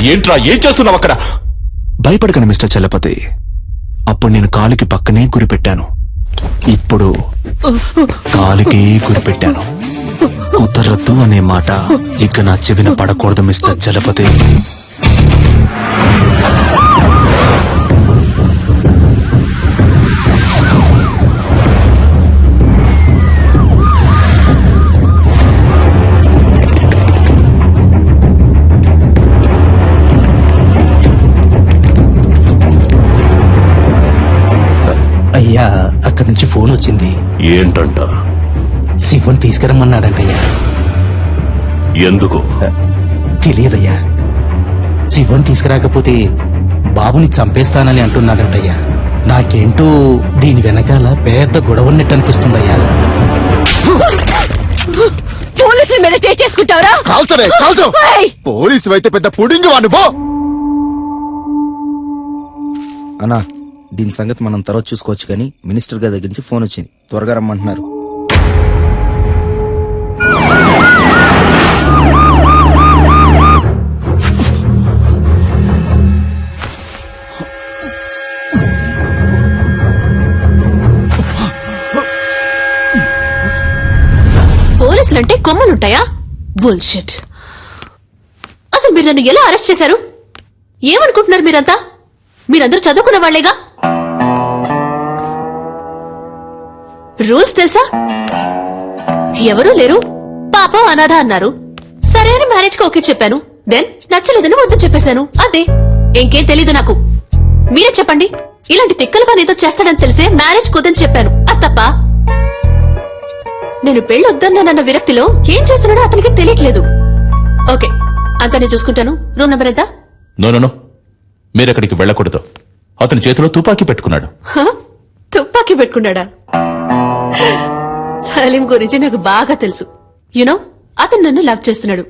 ఏంట్రా ఏం చేస్తున్నావు అక్కడ? భయపడకండి మిస్టర్ చలపతి. అప్పుడు నేను కాలుకి పక్కనే గురిపెట్టాను. ఇప్పుడు కాలుకి గురిపెట్టాను. కుదరద్దు అనే మాట ఇక నా చెవిన పడకూడదు మిస్టర్ చలపతి. ఏంటంట? శివన్ తీసుకురమ్మన్నాడంటయ్యా. ఎందుకు? తెలియదయ్యా. శివన్ తీసుకురాకపోతే బాబుని చంపేస్తానని అంటున్నాడంటయ్యా. నాకేంటో దీని వెనకాల పెద్ద గొడవ ఉన్నట్టు అనిపిస్తుందయ్యా. పోలీసుల మీద చేసుకుంటారా కాల్చరే కాల్చు. పోలీసు అయితే పెద్ద పుడింగి వాడిని పో. అన్నా దీని సంగతి మనం తర్వాత చూసుకోవచ్చు కానీ మినిస్టర్ గారి దగ్గర నుంచి ఫోన్ వచ్చింది. త్వరగా రమ్మంటున్నారు. పోలీసులంటే కొమ్మలుంటాయా? బుల్షిట్. అసలు మీరు నన్ను ఎలా అరెస్ట్ చేశారు? ఏమనుకుంటున్నారు మీరంతా? మీరందరూ చదువుకున్న వాళ్ళేగా రూల్స్ తెలుసా? ఎవరూ లేరు. పాపం అనాథ అన్నారు. సరే అని మ్యారేజ్కి ఓకే చెప్పాను. దెన్ నచ్చలేదని వద్దు చెప్పేశాను. అదే. ఇంకేం తెలీదు నాకు. మీరే చెప్పండి. ఇలాంటి తిక్కల పని ఏదో చేస్తాడని తెలిసే మ్యారేజ్ కుదని చెప్పాను. అది తప్ప. నేను పెళ్ళొద్దన్నానన్న విరక్తిలో ఏం చేస్తున్నాడో అతనికి తెలియట్లేదు. ఓకే. అంతా నేను చూసుకుంటాను. రూమ్ నెంబర్ ఎంత? No no, no. మీరెక్కడికి వెళ్ళకూడదు. అతని చేతిలో తుపాకీ పెట్టుకున్నాడు. హ? తుపాకీ పెట్టుకున్నాడా? సలీం గురించి నాకు బాగా తెలుసు. యునో అతను నన్ను లవ్ చేస్తున్నాడు.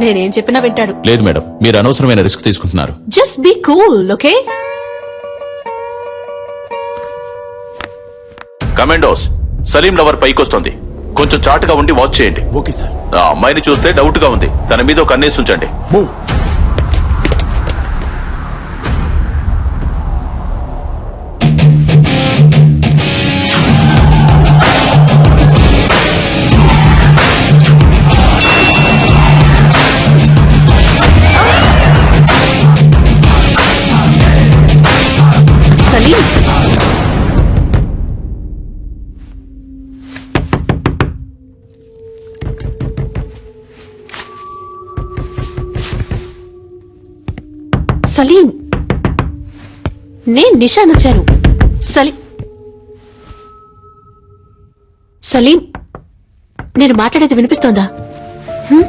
నేనేం చెప్పినా వింటాడు. లేదు మేడం మీరు అనవసరమైన రిస్క్ తీసుకుంటున్నారు. Just be cool okay commandos Salim lover పైకొస్తుంది. కొంచెం చాటుగా ఉండి వాచ్ చేయండి. Okay sir. ఆ అమ్మాయిని చూస్తే డౌట్గా ఉంది. తన మీద ఒక కన్నేసి ఉంచండి. మూవ్ సలీం. నేను నిషాన్ వచ్చాను సలీం సలీం నేను మాట్లాడేది వినిపిస్తోందా? హ్మ్?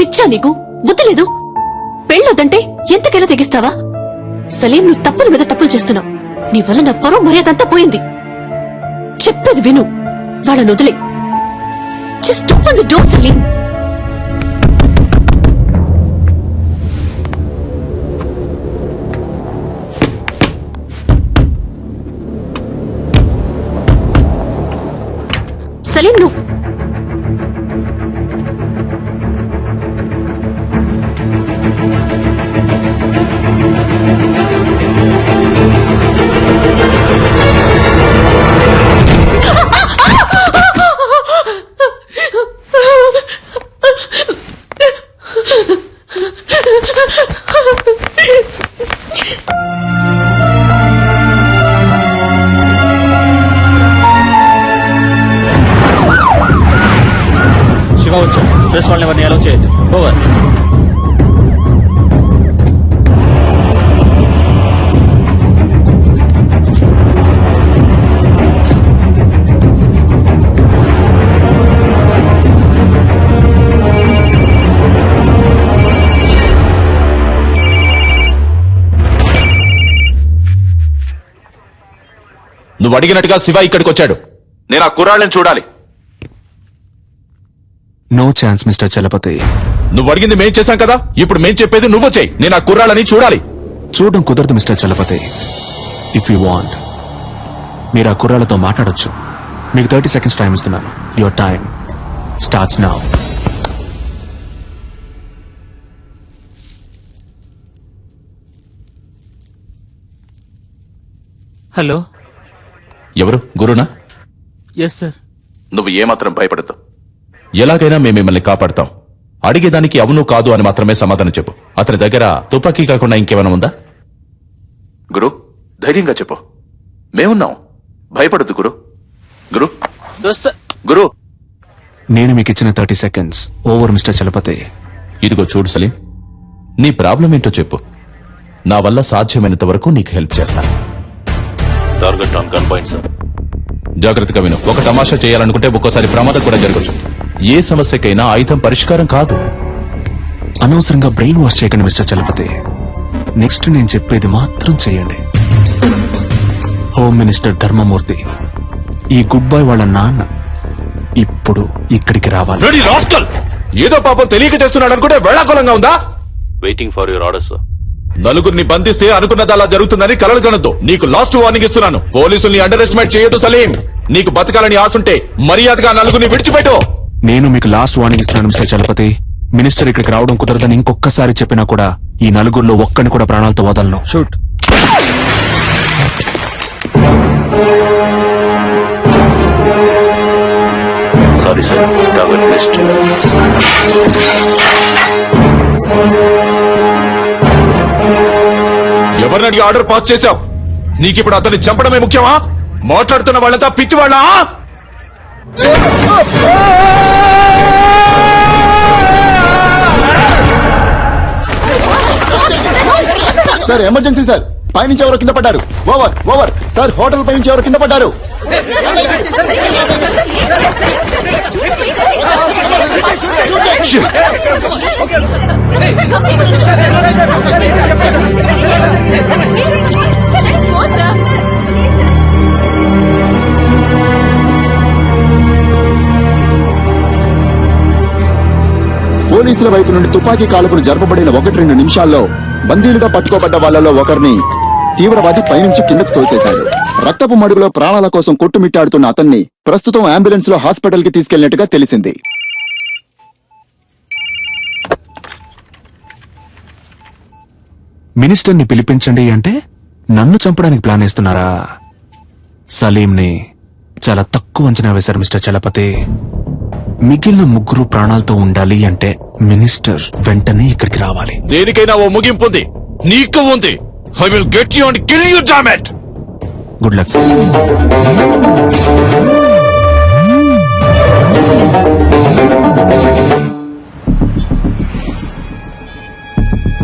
పిచ్చా నీకు? బుద్ధి లేదు పెళ్ళొద్దంటే ఎంతకైనా తెగిస్తావా? సలీం నువ్వు తప్పుల మీద తప్పులు చేస్తున్నావు. నీ వల్ల నా పరువు మర్యాదంతా పోయింది. చెప్పేది విను. వాళ్ళని వదిలే. Just open the door Salim. Salim నువ్వు వాళ్ళని ఓవర్. నువ్వు అడిగినట్టుగా శివ ఇక్కడికి వచ్చాడు నేను ఆ కుర్రాళ్ళని చూడాలి. నో ఛాన్స్ మిస్టర్ చలపతి నువ్వు అడిగింది మేం చేశాం కదా? ఇప్పుడు మేం చెప్పేది నువ్వు చేయి. నేను ఆ కుర్రాళ్ళని చూడాలి. చూడడం కుదరదు mister Chalapathi if you want మీరు ఆ కుర్రాళ్ళతో మాట్లాడొచ్చు. మీకు థర్టీ సెకండ్స్ టైం ఇస్తున్నాను. Your time starts now hello ఎవరు? గురునా? ఎస్ సార్ నువ్వు ఏమాత్రం భయపడతావు ఎలాగైనా మేము మిమ్మల్ని కాపాడతాం. అడిగేదానికి అవును కాదు అని మాత్రమే సమాధానం చెప్పు. అతని దగ్గర తుపాకీ కాకుండా ఇంకేమైనా ఉందా? గురు ధైర్యంగా చెప్పు. మేమున్నాం. భయపడద్దు గురు. గురు. దోస్త్. గురు. నేను మీకు ఇచ్చిన thirty seconds. Over mister Chalapathi. ఇదిగో చూడు సలీం. నీ ప్రాబ్లం ఏంటో చెప్పు. నా వల్ల సాధ్యమైనంత వరకు నీకు హెల్ప్ చేస్తాను. Target on gun point sir జాగ్రత్తగా విను. ఒక తమాషా చేయాలనుకుంటే ఒక్కోసారి ప్రమాదం కూడా జరగచ్చు. ఏ సమస్యకైనా ఆయుధం పరిష్కారం కాదు. అనవసరంగా బ్రెయిన్ వాష్ చేయకండి మిస్టర్ చలపతి. నెక్స్ట్ నేను చెప్పేది మాత్రం చేయండి. హోమ్ మినిస్టర్ ధర్మమూర్తి ఈ గుడ్ బాయ్ వాళ్ళ నాన్న ఇప్పుడు ఇక్కడికి రావాలి. ఏదో పాపం తెలియక చేస్తున్నాడు అనుకుంటే వేళాకులంగా ఉందా? వెయిటింగ్ ఫర్ యువర్ ఆర్డర్స్ నలుగురిని బంధిస్తే అనుకున్నది అలా జరుగుతుందని కలలు కనద్దు. నీకు లాస్ట్ వార్నింగ్ ఇస్తున్నాను. పోలీసుల్ని అండర్ ఎస్టిమేట్ చేయొద్దు సలీం. నీకు బతకాలని ఆశుంటే మర్యాదగా నలుగురిని విడిచిపెట్టు. నేను మీకు లాస్ట్ వార్నింగ్ ఇస్తున్నాను మిస్టర్ చలపతి. మినిస్టర్ ఇక్కడికి రావడం కుదరదని ఇంకొకసారి చెప్పినా కూడా ఈ నలుగురిలో ఒక్కని కూడా ప్రాణాలతో వదలను. షూట్ సారీ సార్ ఎవరిని అడిగి ఆర్డర్ పాస్ చేశావు? నీకిప్పుడు అతన్ని చంపడమే ముఖ్యమా? మాట్లాడుతున్న వాళ్ళంతా పిచ్చి వాళ్ళ సార్ ఎమర్జెన్సీ సార్. పైనుంచి ఎవరో కింద పడ్డారు. Over over. సార్ హోటల్ పైనుంచి ఎవరో కింద పడ్డారు. పోలీసుల వైపు నుండి తుపాకీ కాల్పులు జరపబడిన ఒకటి రెండు నిమిషాల్లో బందీలుగా పట్టుకోబడ్డ వాళ్ళలో ఒకరిని తీవ్రవాది పైనుంచి కిందకు తోసేశాడు. రక్తపు మడుగులో ప్రాణాల కోసం కొట్టుమిట్టాడుతున్న అతన్ని ప్రస్తుతం అంబులెన్స్లో హాస్పిటల్కి తీసుకెళ్ళినట్టుగా తెలిసింది. మినిస్టర్ని పిలిపించండి అంటే నన్ను చంపడానికి ప్లాన్ వేస్తున్నారా? సలీంని చాలా తక్కువ అంచనా వేశారు మిస్టర్ చలపతి. మిగిలిన ముగ్గురు ప్రాణాలతో ఉండాలి అంటే మినిస్టర్ వెంటనే ఇక్కడికి రావాలి. దేనికైనా ఓ ముగింపు ఉంది. నీకు ఉంది. I will get you and kill you damn it good luck sir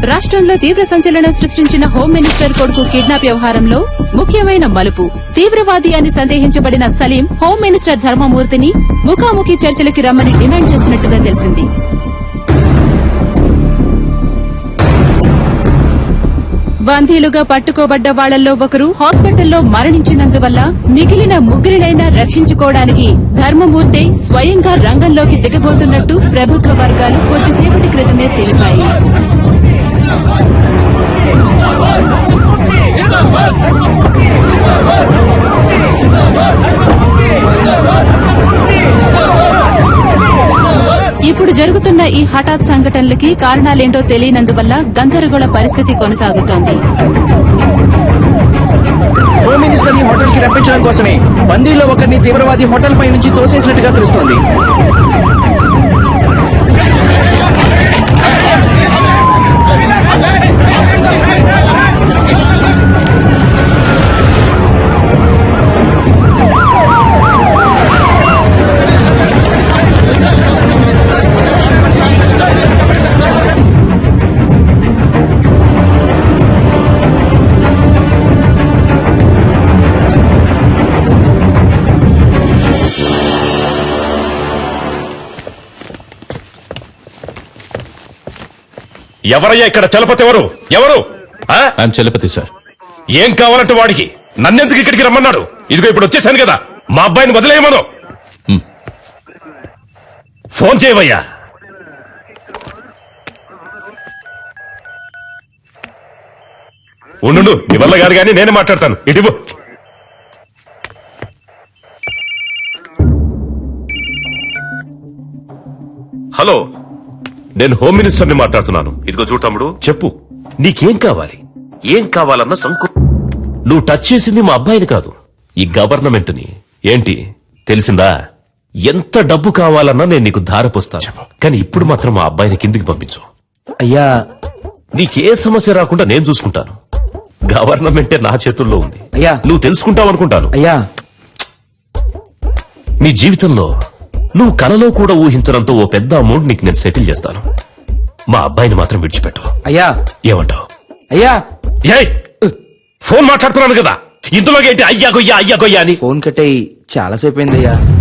రాష్ట్రంలో తీవ్ర సంచలనం సృష్టించిన హోం మినిస్టర్ కొడుకు కిడ్నాప్ వ్యవహారంలో ముఖ్యమైన మలుపు. తీవ్రవాది అని సందేహించబడిన సలీం హోం మినిస్టర్ ధర్మమూర్తిని ముఖాముఖి చర్చలకి రమ్మని డిమాండ్ చేసినట్టుగా తెలిసింది. బందీలుగా పట్టుకోబడ్డ వాళ్ళలో ఒకరు హాస్పిటల్లో మరణించినందువల్ల మిగిలిన ముగ్గురినైనా రక్షించుకోవడానికి ధర్మమూర్తి స్వయంగా రంగంలోకి దిగబోతున్నట్టు ప్రభుత్వ వర్గాలు కొద్దిసేపటి క్రితమే తెలిపాయి. ఇప్పుడు జరుగుతున్న ఈ హఠాత్ సంఘటనలకి కారణాలేంటో తెలియనందువల్ల గందరగోళ పరిస్థితి కొనసాగుతోంది. హోమ్ మినిస్టర్ని హోటల్కి రప్పించడం కోసమే. బందీలో ఒకరిని తీవ్రవాది హోటల్ పై నుంచి తోసేసినట్టుగా తెలుస్తోంది. ఎవరయ్యా ఇక్కడ చలపతి ఎవరు? ఎవరు? ఆ? ఐఎమ్ చలపతి సార్ ఏం కావాలంటే వాడికి? నన్నెందుకు ఇక్కడికి రమ్మన్నాడు? ఇదిగో ఇప్పుడు వచ్చేసాను కదా. మా అబ్బాయిని వదిలేయమను. హ్మ్. ఫోన్ చేయవయ్యా. ఉండు నీ వల్ల కాదు కానీ నేనే మాట్లాడతాను. ఇటు హలో. నేను హోమ్ మినిస్టర్ని మాట్లాడుతున్నాను. ఇదిగో చూడు తమ్ముడు. చెప్పు. నీకేం కావాలి? ఏం కావాలన్న సంకు నువ్వు టచ్ చేసింది మా అబ్బాయిని కాదు. ఈ గవర్నమెంట్ని ఏంటి? తెలిసిందా? ఎంత డబ్బు కావాలన్నా నేను నీకు ధారపోస్తాను. కానీ ఇప్పుడు మాత్రం మా అబ్బాయిని కిందికి పంపించు. అయ్యా. నీకే సమస్య రాకుండా నేను చూసుకుంటాను. గవర్నమెంటే నా చేతుల్లో ఉంది. అయ్యా. నువ్వు తెలుసుకుంటావు అనుకుంటాను అయ్యా. నీ జీవితంలో నువ్వు కలలో కూడా ఊహించడంతో ఓ పెద్ద అమౌంట్ నీకు నేను సెటిల్ చేస్తాను. మా అబ్బాయిని మాత్రం విడిచిపెట్టు. అయ్యా. ఏమంటావు? అయ్యా. ఏయ్! ఫోన్ మాట్లాడుతున్నాను కదా. ఇందులోకి ఏంటి అయ్యా గొయ్యా అయ్యా గొయ్యా అని? ఫోన్ కట్టేయి. చాలాసేపు అయిందయ్యా.